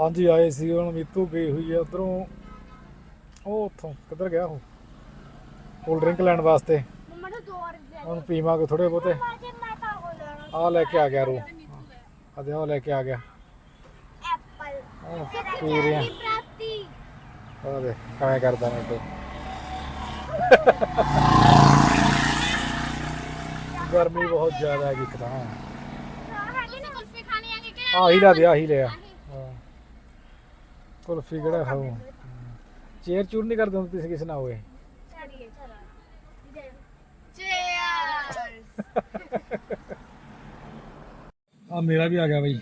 ਹਾਂਜੀ, ਆਏ ਸੀ ਹੁਣ ਮੀਤੂ ਗਈ ਹੋਈ ਆ ਉਧਰੋਂ। ਉਹ ਉੱਥੋਂ, ਕਿੱਧਰ ਗਿਆ ਉਹ? ਕੋਲਡ ਡਰਿੰਕ ਲੈਣ ਵਾਸਤੇ। ਮੰਮਾ ਨੇ ਦੋ ਹੁਣ ਪੀਵਾਂਗੇ ਥੋੜੇ ਬਹੁਤੇ। ਆ ਲੈ ਕੇ ਆ ਗਿਆ ਰੂ। ਅਦੇ ਉਹ ਲੈ ਕੇ ਆ ਗਿਆ। ਐਪਲ ਆਹ ਪੀ ਰਿਹਾ ਪ੍ਰਾਪਤੀ ਉਹ ਦੇ ਕਿਵੇਂ ਕਰਦਾ ਮੈਂ ਤੇ ਗਰਮੀ ਬਹੁਤ ਜ਼ਿਆਦਾ ਹੈ ਇੱਕ ਤਾਂ। ਹੈਗੀ ਨਾ ਕੁਲਫੀ ਖਾਣੀ ਹੈਗੀ ਕਿ ਆਹੀ ਲੈ ਦੇ, ਆਹੀ ਲੈ ਕੁਲਫੀ ਕਿਹੜਾ ਖਾਊ ਚੇਅਰ ਚੂਰ ਨਹੀਂ ਕਰਦੇ ਹੁੰਦੇ ਤੁਸੀਂ ਕਿਸੇ ਨਾਲ ਹੋਏ ਆ ਮੇਰਾ ਵੀ ਆ ਗਿਆ ਬਈ।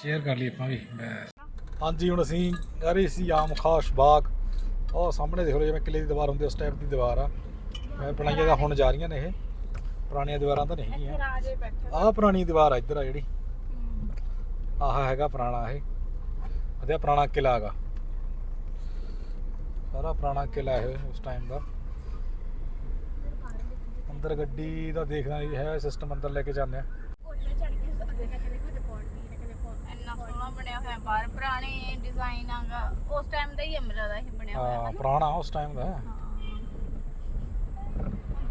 ਸ਼ੇਅਰ ਕਰ ਲਈ ਆਪਾਂ ਵੀ। ਹਾਂਜੀ ਹੁਣ ਅਸੀਂ ਆ ਰਹੇ ਸੀ ਆਮ ਖਾਸ ਬਾਗ। ਉਹ ਸਾਹਮਣੇ ਦੇਖ ਲਓ ਜਿਵੇਂ ਕਿਲੇ ਦੀ ਦੀਵਾਰ ਹੁੰਦੀ ਉਸ ਟਾਈਪ ਦੀ ਦੀਵਾਰ ਆ। ਮੈਂ ਬਣਾਈਆਂ ਤਾਂ ਹੁਣ ਜਾ ਰਹੀਆਂ ਨੇ ਇਹ। ਪੁਰਾਣੀਆਂ ਦੀਵਾਰਾਂ ਤਾਂ ਨਹੀਂ ਹੈਗੀਆਂ। ਆਹ ਪੁਰਾਣੀ ਦੀਵਾਰ ਆ ਇੱਧਰ ਆ ਜਿਹੜੀ। ਆਹ ਹੈਗਾ ਪੁਰਾਣਾ ਇਹ। ਅਧਿਆ ਪੁਰਾਣਾ ਕਿਲਾ ਹੈਗਾ। ਸਾਰਾ ਪੁਰਾਣਾ ਕਿਲਾ ਇਹ ਉਸ ਟਾਈਮ ਦਾ। ਅੰਦਰ ਗੱਡੀ ਦਾ ਦੇਖਣਾ ਵੀ ਹੈ ਸਿਸਟਮ ਅੰਦਰ ਲੈ ਕੇ ਜਾਂਦੇ ਆ। ਇੰਨਾ ਸੋਹਣਾ ਬਣਿਆ ਹੋਇਆ ਬਾਹਰ ਪੁਰਾਣੇ ਡਿਜ਼ਾਈਨ ਆਗਾ ਉਸ ਟਾਈਮ ਦਾ ਹੀ ਅਮਰਾ ਦਾ ਇਹ ਬਣਿਆ ਹੋਇਆ ਹਾਂ ਹੈ ਪੁਰਾਣਾ ਉਸ ਟਾਈਮ ਦਾ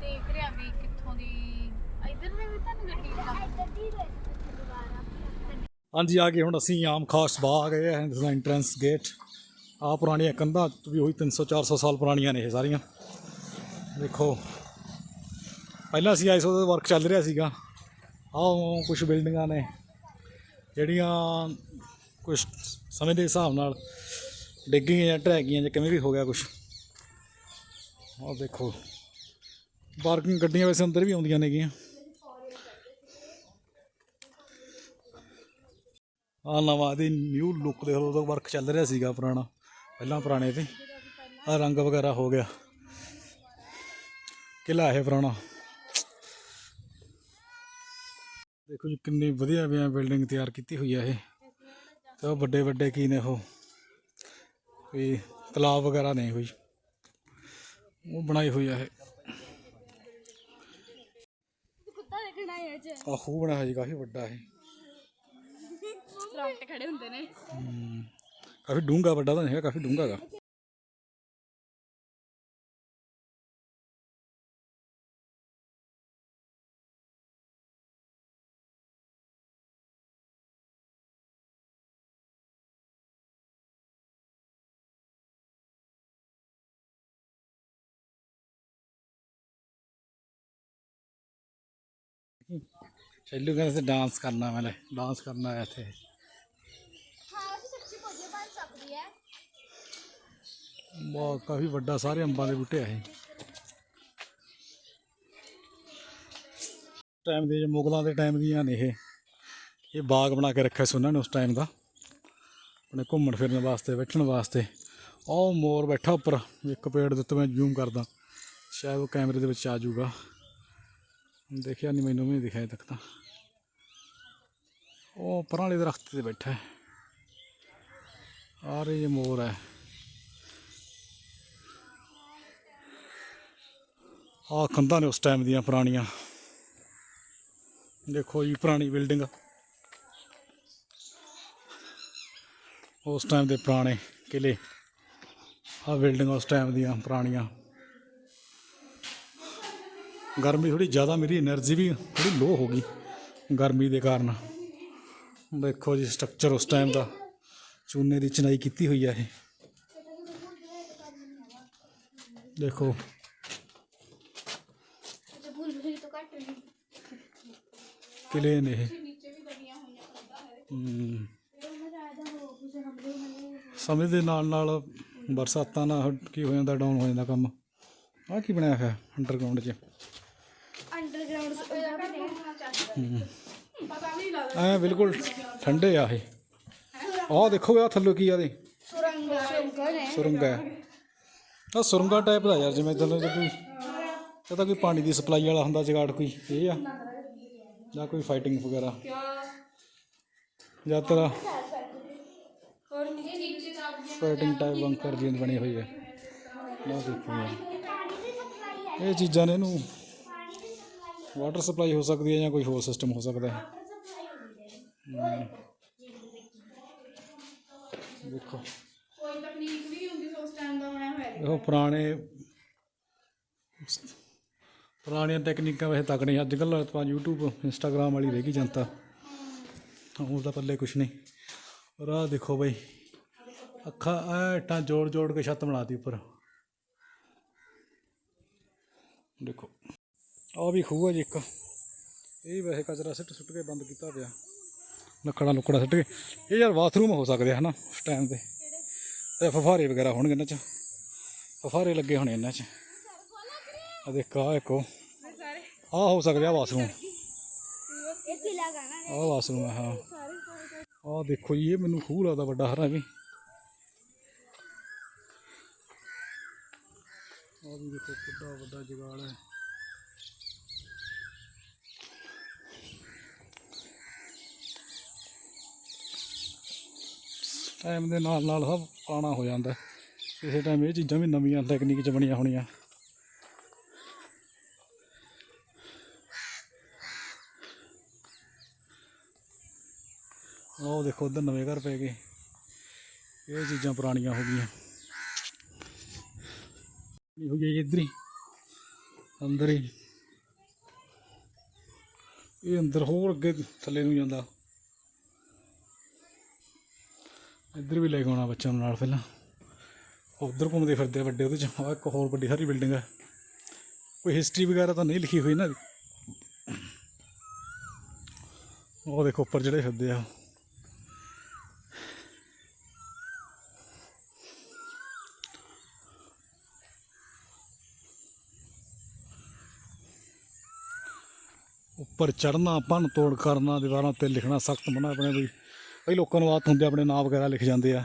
ਦੇਖ ਰਿਹਾ ਵੀ ਕਿੱਥੋਂ ਦੀ ਇਧਰ ਵੀ ਤੁਹਾਨੂੰ ਗੱਡੀ ਦਾ ਇੱਧਰ ਦੀ ਦੁਬਾਰਾ ਹਾਂਜੀ, ਆ ਗਏ ਹੁਣ ਅਸੀਂ ਆਮ ਖਾਸ ਬਾਗ ਗਏ ਹਾਂ ਇਸ ਦਾ ਐਂਟਰੈਂਸ ਗੇਟ ਆ ਪੁਰਾਣੀਆਂ ਕੰਧਾਂ ਵੀ ਉਹੀ 300 400 ਸਾਲ ਪੁਰਾਣੀਆਂ ਨੇ ਇਹ ਸਾਰੀਆਂ। ਦੇਖੋ, ਪਹਿਲਾਂ ਅਸੀਂ ਆਏ ਸੀ ਉਹਦਾ ਵਰਕ ਚੱਲ ਰਿਹਾ ਸੀਗਾ। ਆਹ ਕੁਝ ਬਿਲਡਿੰਗਾਂ ਨੇ, ਜਿਹੜੀਆਂ ਕੁਝ ਸਮੇਂ ਦੇ ਹਿਸਾਬ ਨਾਲ ਡਿੱਗ ਜਾਂ ਢਹਿ ਗਈਆਂ ਜਾਂ ਕਿਵੇਂ ਵੀ ਹੋ ਗਿਆ ਕੁਝ ਆਹ ਦੇਖੋ ਪਾਰਕਿੰਗ ਗੱਡੀਆਂ ਵੈਸੇ ਅੰਦਰ ਵੀ ਆਉਂਦੀਆਂ ਨੇਗੀਆਂ। ਆ ਨਵਾਂ ਦੀ ਨਿਊ ਲੁੱਕ ਦੇਖ ਲਓ ਉਹਦਾ ਵਰਕ ਚੱਲ ਰਿਹਾ ਸੀਗਾ ਪੁਰਾਣਾ ਪਹਿਲਾਂ ਪੁਰਾਣੇ ਤੇ। ਆ ਰੰਗ ਵਗੈਰਾ ਹੋ ਗਿਆ। ਕਿਲਾ ਇਹ ਪੁਰਾਣਾ। ਦੇਖੋ ਜੀ ਕਿੰਨੀ ਵਧੀਆ ਵਿਆ ਬਿਲਡਿੰਗ ਤਿਆਰ ਕੀਤੀ ਹੋਈ ਆ ਇਹ। ਤੇ ਉਹ ਵੱਡੇ ਵੱਡੇ ਕੀ ਨੇ ਉਹ? ਵੀ ਤਲਾਬ ਵਗੈਰਾ ਨਹੀਂ ਹੋਈ ਉਹ ਬਣਾਈ ਹੋਈ ਆ ਇਹ। ਕੁੱਤਾ ਦੇਖਣਾ ਹੈ ਚ ਆਹ ਬਣਾਇਆ ਜੀ ਕਾਫੀ ਵੱਡਾ ਰੌਂਗਟੇ ਖੜੇ ਹੁੰਦੇ ਨੇ। ਕਾਫੀ ਡੂੰਘਾ ਵੱਡਾ ਤਾਂ ਨਹੀਂ ਹੈਗਾ ਕਾਫੀ ਡੂੰਘਾ ਹੈਗਾ। ਸ਼ੈਲੂ ਕਹਿੰਦੇ ਸੀ ਡਾਂਸ ਕਰਨਾ ਮੈਨੇ ਡਾਂਸ ਕਰਨਾ ਹੈ ਇੱਥੇ ਹਾਂ ਉਹ ਸੱਚੀ ਵਧੀਆ ਬਣ ਸਕਦੀ ਹੈ ਬਹੁਤ ਕਾਫੀ ਵੱਡਾ ਸਾਰੇ ਅੰਬਾਂ ਦੇ ਬੂਟੇ ਆ ਇਹ। ਟਾਈਮ ਦੇ ਮੁਗਲਾਂ ਦੇ ਟਾਈਮ ਦੀਆਂ ਨੇ ਇਹ। ਇਹ ਬਾਗ ਬਣਾ ਕੇ ਰੱਖਿਆ ਸੀ ਉਹਨਾਂ ਨੇ ਉਸ ਟਾਈਮ ਦਾ। ਆਪਣੇ ਘੁੰਮਣ ਫਿਰਨ ਵਾਸਤੇ, ਬੈਠਣ ਵਾਸਤੇ। ਉਹ ਮੋਰ ਬੈਠਾ ਉੱਪਰ, ਇੱਕ ਪੇੜ ਦੇ ਉੱਤੇ ਮੈਂ ਜ਼ੂਮ ਕਰਦਾ। ਸ਼ਾਇਦ ਉਹ ਕੈਮਰੇ ਦੇ ਵਿੱਚ ਆ ਜਾਊਗਾ। ਦੇਖਿਆ ਨਹੀਂ, ਮੈਨੂੰ ਵੀ ਨਹੀਂ ਦਿਖਿਆ ਅਜੇ ਤੱਕ ਤਾਂ। ਉਹ ਪਰਾਂ ਵਾਲੇ ਦਰਖਤ ਤੇ ਬੈਠਾ ਹੈ। ਆ ਰਹੀ ਮੋਰ ਹੈ। ਆ ਕੰਧਾਂ ਨੇ ਉਸ ਟਾਈਮ ਦੀਆਂ ਪੁਰਾਣੀਆਂ। ਦੇਖੋ ਜੀ, ਪੁਰਾਣੀ ਬਿਲਡਿੰਗ ਉਸ ਟਾਈਮ ਦੇ ਪੁਰਾਣੇ ਕਿਲੇ। ਆ ਬਿਲਡਿੰਗ ਉਸ ਟਾਈਮ ਦੀਆਂ ਪੁਰਾਣੀਆਂ। ਗਰਮੀ ਥੋੜੀ ਜ਼ਿਆਦਾ ਮੇਰੀ એનર્ਜੀ ਵੀ ਥੋੜੀ ਲੋ ਹੋ ਗਈ ਗਰਮੀ ਦੇ ਕਾਰਨ। ਦੇਖੋ ਜੀ ਸਟਰਕਚਰ ਉਸ ਟਾਈਮ ਦਾ। ਚੂਨੇ ਦੀ ਚਨਾਈ ਕੀਤੀ ਹੋਈ ਹੈ ਇਹ। ਦੇਖੋ। ਕਿਲੇ ਨੇ ਇਹ। ਹਮ, ਸਮੇਂ ਦੇ ਨਾਲ ਨਾਲ ਬਰਸਾਤਾਂ ਨਾਲ ਕੀ ਹੋ ਜਾਂਦਾ ਡਾਊਨ ਹੋ ਜਾਂਦਾ ਕੰਮ। ਆ ਕੀ ਬਣਿਆ ਹੋਇਆ ਅੰਡਰਗਰਾਉਂਡ 'ਚ? ਅੰਡਰਗਰਾਉਂਡ ਐ ਬਿਲਕੁਲ ਠੰਡੇ ਆ ਇਹ। ਆਹ ਦੇਖੋ ਆ ਥੱਲੇ ਕੀ ਆ ਦੇ ਸੁਰੰਗ ਸੁਰੰਗ ਨੇ। ਸੁਰੰਗ ਹੈ। ਆ ਸੁਰੰਗਾ ਟਾਈਪ ਦਾ ਯਾਰ ਜਿਵੇਂ ਤੈਨੂੰ ਕੋਈ ਇਹ ਤਾਂ ਕੋਈ ਪਾਣੀ ਦੀ ਸਪਲਾਈ ਵਾਲਾ ਹੁੰਦਾ ਜਗਾੜ ਕੋਈ। ਇਹ ਆ। ਜਾਂ ਕੋਈ ਫਾਈਟਿੰਗ ਵਗੈਰਾ? ਜਾਂ ਤੇਰਾ ਹੋਰ ਨੀਚੇ ਨੀਚੇ ਫਾਈਟਿੰਗ ਟਾਈਪ ਬੰਕਰ ਜੀ ਬਣੀ ਹੋਈ ਹੈ। ਲਓ ਦੇਖੋ ਯਾਰ ਇਹ ਚੀਜ਼ਾਂ ਨੇ ਇਹਨੂੰ ਵਾਟਰ ਸਪਲਾਈ ਹੋ ਸਕਦੀ ਹੈ ਜਾਂ ਕੋਈ ਹੋਰ ਸਿਸਟਮ ਹੋ ਸਕਦਾ ਹੈ। ਦੇਖੋ। ਕੋਈ ਤਕਨੀਕ ਵੀ ਹੁੰਦੀ ਉਸ ਟਾਈਮ ਦਾ ਬਣਿਆ ਹੋਇਆ ਦੇਖੋ ਪੁਰਾਣੇ ਪੁਰਾਣੀਆਂ ਟੈਕਨੀਕਾਂ ਵੈਸੇ ਤੱਕ ਨਹੀਂ ਅੱਜ ਕੱਲ੍ਹ ਆਪਾਂ YouTube, Instagram ਵਾਲੀ ਰਹਿ ਗਈ ਜਨਤਾ। ਹੁਣ ਤਾਂ ਪੱਲੇ ਕੁਛ ਨਹੀਂ। ਔਰ ਆਹ ਦੇਖੋ ਬਈ, ਅੱਖਾਂ ਐ ਇੱਟਾਂ ਜੋੜ ਜੋੜ ਕੇ ਛੱਤ ਬਣਾਤੀ ਉੱਪਰ। ਦੇਖੋ ਆ ਵੀ ਖੂਹ ਹੈ ਜੀ ਇੱਕ। ਇਹ ਵੈਸੇ ਕਚਰਾ ਸਿੱਟ ਸੁੱਟ ਕੇ ਬੰਦ ਕੀਤਾ ਪਿਆ। ਲੱਕੜਾਂ ਲੁੱਕੜਾਂ ਸਿੱਟ ਕੇ। ਇਹ ਯਾਰ ਬਾਥਰੂਮ ਹੋ ਸਕਦੇ ਆ, ਹਨਾ, ਉਸ ਟਾਈਮ ਤੇ। ਤੇ ਫਫਾਰੇ ਵਗੈਰਾ ਹੋਣਗੇ ਇਹਨਾਂ 'ਚ। ਫਫਾਰੇ ਲੱਗੇ ਹੋਣੇ ਇਹਨਾਂ 'ਚ। ਆ ਦੇਖ ਆ ਇੱਕੋ ਆ ਹੋ ਸਕਦਾ ਵਾਸ਼ਰੂਮ। ਬਾਥਰੂਮ ਇਹ ਆ ਬਾਥਰੂਮ ਹੈ। ਹਾਂ ਆ ਦੇਖੋ ਜੀ, ਇਹ ਮੈਨੂੰ ਖੂਹ ਲੱਗਦਾ ਵੱਡਾ ਹਰਾ ਵੀ। ਆ ਵੀ ਦੇਖੋ ਕਿੱਡਾ ਵੱਡਾ ਜਗਾਲ ਹੈ। ਟਾਈਮ ਦੇ ਨਾਲ ਨਾਲ ਸਭ ਪੁਰਾਣਾ ਹੋ ਜਾਂਦਾ। ਇਸੇ ਟਾਈਮ ਇਹ ਚੀਜ਼ਾਂ ਵੀ ਨਵੀਆਂ ਟੈਕਨੀਕ 'ਚ ਬਣੀਆਂ ਹੋਣੀਆਂ। ਉਹ ਦੇਖੋ ਉਧਰ ਨਵੇਂ ਘਰ ਪੈ ਗਏ। ਇਹ ਚੀਜ਼ਾਂ ਪੁਰਾਣੀਆਂ ਹੋ ਗਈਆਂ। ਇਹ ਹੋ ਗਈ ਇੱਧਰ ਹੀ। ਅੰਦਰ ਹੀ। ਇਹ ਅੰਦਰ ਹੋਰ ਅੱਗੇ ਥੱਲੇ ਨੂੰ ਜਾਂਦਾ। ਇੱਧਰ ਵੀ ਲੈ ਕੇ ਆਉਣਾ ਬੱਚਿਆਂ ਨੂੰ ਨਾਲ ਪਹਿਲਾਂ। ਉਧਰ ਘੁੰਮਦੇ ਫਿਰਦੇ ਆ ਵੱਡੇ ਉਹਦੇ ਚ। ਆਹ ਇੱਕ ਹੋਰ ਵੱਡੀ ਸਾਰੀ ਬਿਲਡਿੰਗ ਹੈ ਕੋਈ ਹਿਸਟਰੀ ਵਗੈਰਾ ਤਾਂ ਨਹੀਂ ਲਿਖੀ ਹੋਈ ਨਾ। ਉਹ ਦੇਖੋ ਉੱਪਰ ਜਿਹੜੇ ਫਿਰਦੇ ਆ। ਉੱਪਰ ਚੜਨਾ ਭੰਨ ਤੋੜ ਕਰਨਾ ਦੀਵਾਰਾਂ ਤੇ ਲਿਖਣਾ ਸਖਤ ਮਨਾ ਆਪਣੇ ਵੀ। ਕਈ ਲੋਕਾਂ ਨੂੰ ਆਦਤ ਹੁੰਦੀ ਆ, ਆਪਣੇ ਨਾਂ ਵਗੈਰਾ ਲਿਖ ਜਾਂਦੇ ਆ।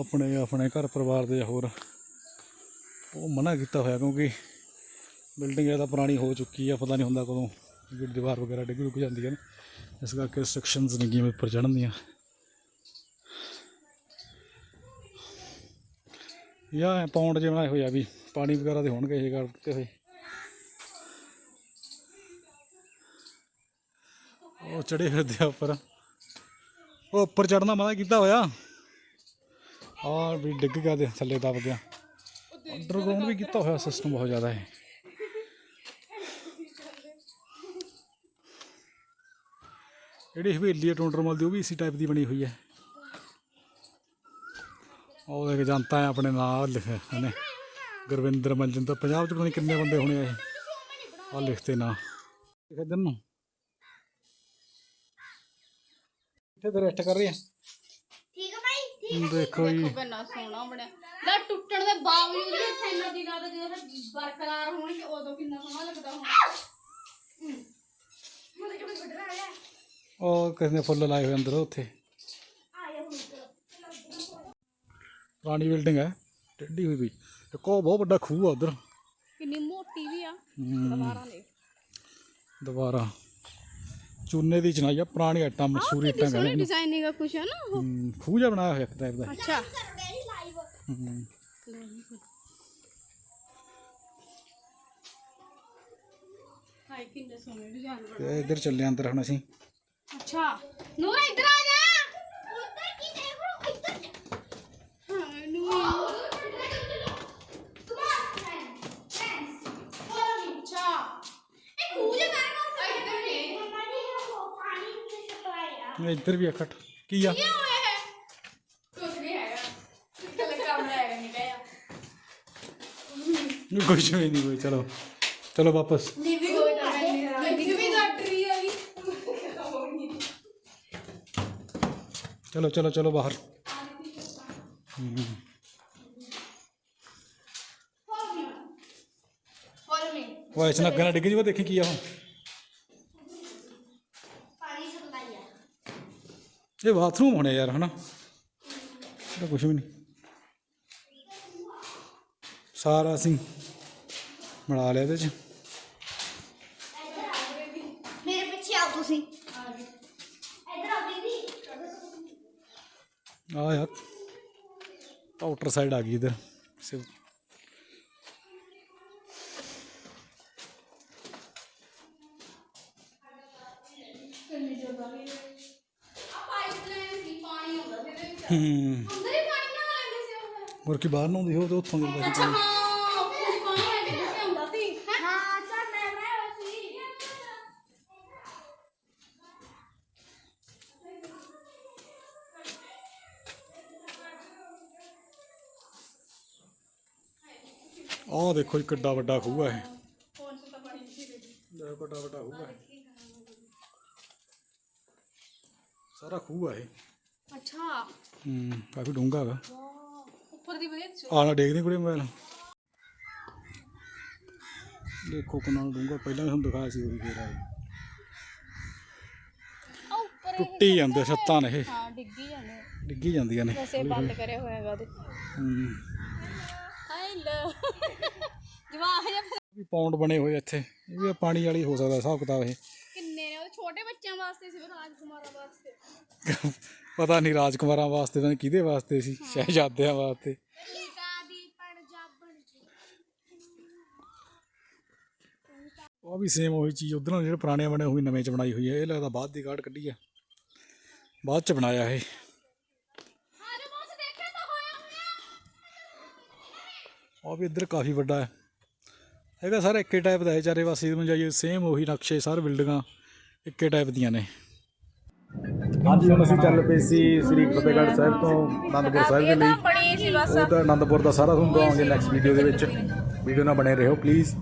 ਆਪਣੇ ਆਪਣੇ ਘਰ ਪਰਿਵਾਰ ਦੇ ਹੋਰ ਉਹ ਮਨਾ ਕੀਤਾ ਹੋਇਆ ਕਿਉਂਕਿ ਬਿਲਡਿੰਗ ਇਹ ਤਾਂ ਪੁਰਾਣੀ ਹੋ ਚੁੱਕੀ ਆ ਪਤਾ ਨਹੀਂ ਹੁੰਦਾ ਕਦੋਂ ਜਿਹੜੀ ਦੀਵਾਰ ਵਗੈਰਾ ਡਿੱਗ ਰੁਕ ਜਾਂਦੀ ਹੈ ਇਸ ਕਰਕੇ ਰਿਸਟ੍ਰਿਕਸ਼ਨਸ ਨਹੀਂ ਗੀਆਂ ਉੱਪਰ ਚੜ੍ਹਨ ਦੀਆਂ। ਯਾ ਪੌਂਡ ਜਿਹਾ ਬਣਾਏ ਹੋਇਆ ਵੀ ਪਾਣੀ ਵਗੈਰਾ ਦੇ ਹੋਣਗੇ ਇਹ ਕਰ ਦਿੱਤੇ ਹੋਏ ਚੜੇ ਫਿਰਦੇ ਆ ਉੱਪਰ। ਉਹ ਉੱਪਰ ਚੜਨਾ ਮਨਾ ਕੀਤਾ ਹੋਇਆ। ਆ ਵੀ ਡਿੱਗ ਗਿਆ ਦੇ ਥੱਲੇ ਦਬ ਗਿਆ। ਅੰਡਰਗਰਾਉਂਡ ਵੀ ਕੀਤਾ ਹੋਇਆ ਸਿਸਟਮ ਬਹੁਤ ਜ਼ਿਆਦਾ ਹੈ ਜਿਹੜੀ ਹਵੇਲੀ ਹੈ ਟੋਂਡਰਮਲ ਦੀ, ਉਹ ਵੀ ਇਸੇ ਟਾਈਪ ਦੀ ਬਣੀ ਹੋਈ ਹੈ। ਉਹ ਦੇਖ ਜਨਤਾ ਹੈ ਆਪਣੇ ਨਾਲ ਲਿਖਿਆ ਇਹਨੇ ਗੁਰਵਿੰਦਰ ਮਲਜਿੰਦਰ ਪੰਜਾਬ ਚ ਪਤਾ ਨਹੀਂ ਕਿੰਨੇ ਬੰਦੇ ਹੋਣੇ ਆ ਇਹ। ਆ ਲਿਖਤੇ ਨਾ। ਲਿਖ ਦਿਨ ਨੂੰ ਇੱਥੇ ਤੇ ਰੈਸਟ ਕਰ ਰਹੀ ਹੈ ਠੀਕ ਹੈ ਭਾਈ ਦੇਖੋ ਜੀ। ਕਿੰਨਾ ਸੋਹਣਾ ਬਣਿਆ। ਲੈ ਟੁੱਟਣ ਦੇ ਬਾਵਜੂਦ ਵੀ ਇੱਥੇ ਇੰਨਾ ਦਿਨ ਆਦਾ ਜਦੋਂ ਬਰਕਰਾਰ ਹੋਣਗੇ ਉਦੋਂ ਕਿੰਨਾ ਸੋਹਣਾ ਲੱਗਦਾ ਹੁਣ। ਮੁੰਡੇ ਕਿਵੇਂ ਵੱਡਾ ਆ? ਗਿਆ ਉਹ ਕਿਸੇ ਨੇ ਫੁੱਲ ਲਾਏ ਹੋਏ ਅੰਦਰ ਉੱਥੇ। ਆਇਆ ਹੁਣ ਪੁਰਾਣੀ ਬਿਲਡਿੰਗ ਹੈ ਟੇਢੀ ਹੋਈ ਵੀ। ਇੱਕ ਉਹ ਬਹੁਤ ਵੱਡਾ ਖੂਹ ਆ ਉਧਰ। ਕਿੰਨੀ ਮੋਟੀ ਵੀ ਆ। ਦਵਾਰਾਂ ਦੇ ਦੁਬਾਰਾ। ਚੂਨੇ ਦੀ ਚਨਾਈ ਆ ਪੁਰਾਣੀ ਆਟਾ ਮਸੂਰੀ ਸੋਹਣੀ ਕਹਿੰਦੇ ਡਿਜ਼ਾਈਨਿੰਗ ਆ ਕੁਛ ਹੈ ਨਾ ਉਹ? ਜਿਹਾ ਬਣਾਇਆ ਹੋਇਆ ਇੱਕ ਟਾਈਪ ਦਾ। ਅੱਛਾ। ਹੂੰ। ਹਾਏ ਕਿੰਨੇ ਸੋਹਣੇ ਡਿਜ਼ਾਈਨ ਤੇ ਇੱਧਰ ਚੱਲੇ ਅੰਦਰ ਹੁਣ ਅਸੀਂ। ਅੱਛਾ। ਨੂਰ ਇੱਧਰ ਆ ਜਾ ਉੱਧਰ ਕੀ ਦੇਖ ਰੋ ਇੱਧਰ ਹਾਂ ਨੂਰ ਅੱਛਾ ਇਹ ਖੂਜ ਕਰਨਾ ਇੱਧਰ ਨੇ ਇਹ ਇੱਧਰ ਵੀ ਇਕੱਠ ਕੀ ਆ ਕੀ ਹੋਇਆ ਹੈ ਕੁਝ ਨਹੀਂ ਹੈਗਾ ਕੱਲ ਕਮਰਾ ਹੈਗਾ ਨਹੀਂ ਗਿਆ ਕੁਝ ਵੀ ਨਹੀਂ ਕੋਈ ਚਲੋ ਚਲੋ ਵਾਪਸ ਨੀਵੀ ਕੋਈ ਤਾਂ ਨਹੀਂ ਵੀ ਘੱਟ ਰਹੀ ਹੈਗੀ ਚਲੋ ਚਲੋ ਚਲੋ ਬਾਹਰ ਇਹ ਬਾਥਰੂਮ ਹੋਣੇ ਯਾਰ ਹਨਾ? ਇਹ ਤਾਂ ਕੁਝ ਵੀ ਨਹੀਂ। ਸਾਰਾ ਅਸੀਂ ਬਣਾ ਲਿਆ ਇਹਦੇ ਚ। ਮੇਰੇ ਪਿੱਛੇ ਆਓ ਤੁਸੀਂ। ਇੱਧਰ ਆਓ ਦੀਦੀ। ਆ ਯਾਰ ਆਊਟਰ ਸਾਈਡ ਆ ਗਈ ਇਧਰ। ਹੂੰ। ਅੰਦਰ ਹੀ ਪਾਣੀ ਨਾਲ ਲੈਂਦੇ ਸੀ ਉਹ ਫਿਰ। ਹੋਰ ਕੀ ਬਾਹਰ ਨੂੰ ਹੁੰਦੀ ਹੋ ਤੇ ਉੱਥੋਂ ਦੀ ਅੱਛਾ ਹਾਂ ਪਾਣੀ ਲੈ ਕੇ ਸੀ ਮੈਂ ਸੀ। ਆਹ ਦੇਖੋ ਜੀ ਕਿੱਡਾ ਵੱਡਾ ਖੂਹ ਹੈ 'ਚ ਤਾਂ ਪਾਣੀ ਨਹੀਂ ਦੇ ਇਹ ਵੱਡਾ ਵੱਡਾ ਖੂਹ ਹੈ ਸਾਰਾ ਖੂਹ ਹੈ ਇਹ ਅੱਛਾ ਹੂੰ ਕਾਫੀ ਡੂੰਘਾ ਹੈਗਾ। ਉੱਪਰ ਦੀ ਵਧੀਆ ਚ। ਆਣਾ ਦੇਖਦੇ ਕੁੜੇ ਮੋਬਾਈਲ ਦੇਖੋ ਕਿੰਨਾ ਡੂੰਘਾ। ਪਹਿਲਾਂ ਵੀ ਤੁਹਾਨੂੰ ਦਿਖਾਇਆ ਸੀ ਉਹੀ ਫੇਰ ਆਏ ਆ ਉੱਪਰ ਇਹ ਟੁੱਟੀ ਜਾਂਦੇ ਛੱਤਾਂ ਨੇ ਇਹ। ਹਾਂ ਡਿੱਗੀ ਜਾਂਦੇ ਡਿੱਗੀ ਜਾਂਦੀਆਂ ਨੇ। ਵੈਸੇ ਬੰਦ ਕਰਿਆ ਹੋਇਆ ਹੈਗਾ ਉਹਦੇ। ਹੂੰ। High low. ਜਵਾਹ ਜਿਹਾ ਵੀ ਪੌਂਡ ਬਣੇ ਹੋਏ ਇੱਥੇ। ਇਹ ਵੀ ਪਾਣੀ ਵਾਲੀ ਹੋ ਸਕਦਾ ਹਿਸਾਬ ਕਿਤਾਬ ਇਹ। ਛੋਟੇ ਬੱਚਿਆਂ ਵਾਸਤੇ ਸੀ ਰਾਜਕੁਮਾਰਾਂ ਵਾਸਤੇ। ਪਤਾ ਨਹੀਂ ਰਾਜਕੁਮਾਰਾਂ ਵਾਸਤੇ ਤਾਂ ਕਿਹਦੇ ਵਾਸਤੇ ਸੀ ਸ਼ਹਿਜ਼ਾਦਿਆਂ ਵਾਸਤੇ। ਪੰਜਾਬਣ ਉਹ ਵੀ ਸੇਮ ਉਹੀ ਚੀਜ਼ ਉਧਰੋਂ ਜਿਹੜੇ ਪੁਰਾਣੇ ਬਣੇ ਹੋਏ ਨਵੇਂ ਚ ਬਣਾਈ ਹੋਈ ਹੈ। ਇਹ ਲੱਗਦਾ ਬਾਅਦ ਦੀ ਕਾਢ ਕੱਢੀ ਆ। ਬਾਅਦ ਚ ਬਣਾਇਆ ਇਹ। ਹਾਂ ਜੋ ਬੋਸ ਦੇਖਿਆ ਤਾਂ ਹੋਇਆ ਹੋਇਆ। ਉਹ ਵੀ ਇੱਧਰ ਕਾਫੀ ਵੱਡਾ ਹੈ। ਹੈਗਾ ਸਾਰਾ ਇੱਕੇ ਟਾਈਪ ਦਾ ਹੈ ਚਾਰੇ ਪਾਸੇ ਨੂੰ ਜਾਈਏ ਸੇਮ ਉਹੀ ਨਕਸ਼ੇ ਸਾਰੇ ਬਿਲਡਿੰਗਾਂ। ਇੱਕੇ ਟਾਈਪ ਦੀਆਂ ਨੇ। ਹਾਂਜੀ ਹੁਣ ਅਸੀਂ ਚੱਲ ਪਏ ਸੀ ਸ੍ਰੀ ਫਤਿਹਗੜ੍ਹ ਸਾਹਿਬ ਤੋਂ ਅਨੰਦਪੁਰ ਸਾਹਿਬ ਦੇ ਲਈ। ਬਣੀ ਸੀ ਬਸ ਉਹ ਤਾਂ ਅਨੰਦਪੁਰ ਦਾ ਸਾਰਾ ਤੁਹਾਨੂੰ ਦਵਾਂਗੇ ਨੈਕਸਟ ਵੀਡੀਓ ਦੇ ਵਿੱਚ। ਵੀਡੀਓ ਨਾਲ ਬਣੇ ਰਹੋ ਪਲੀਜ਼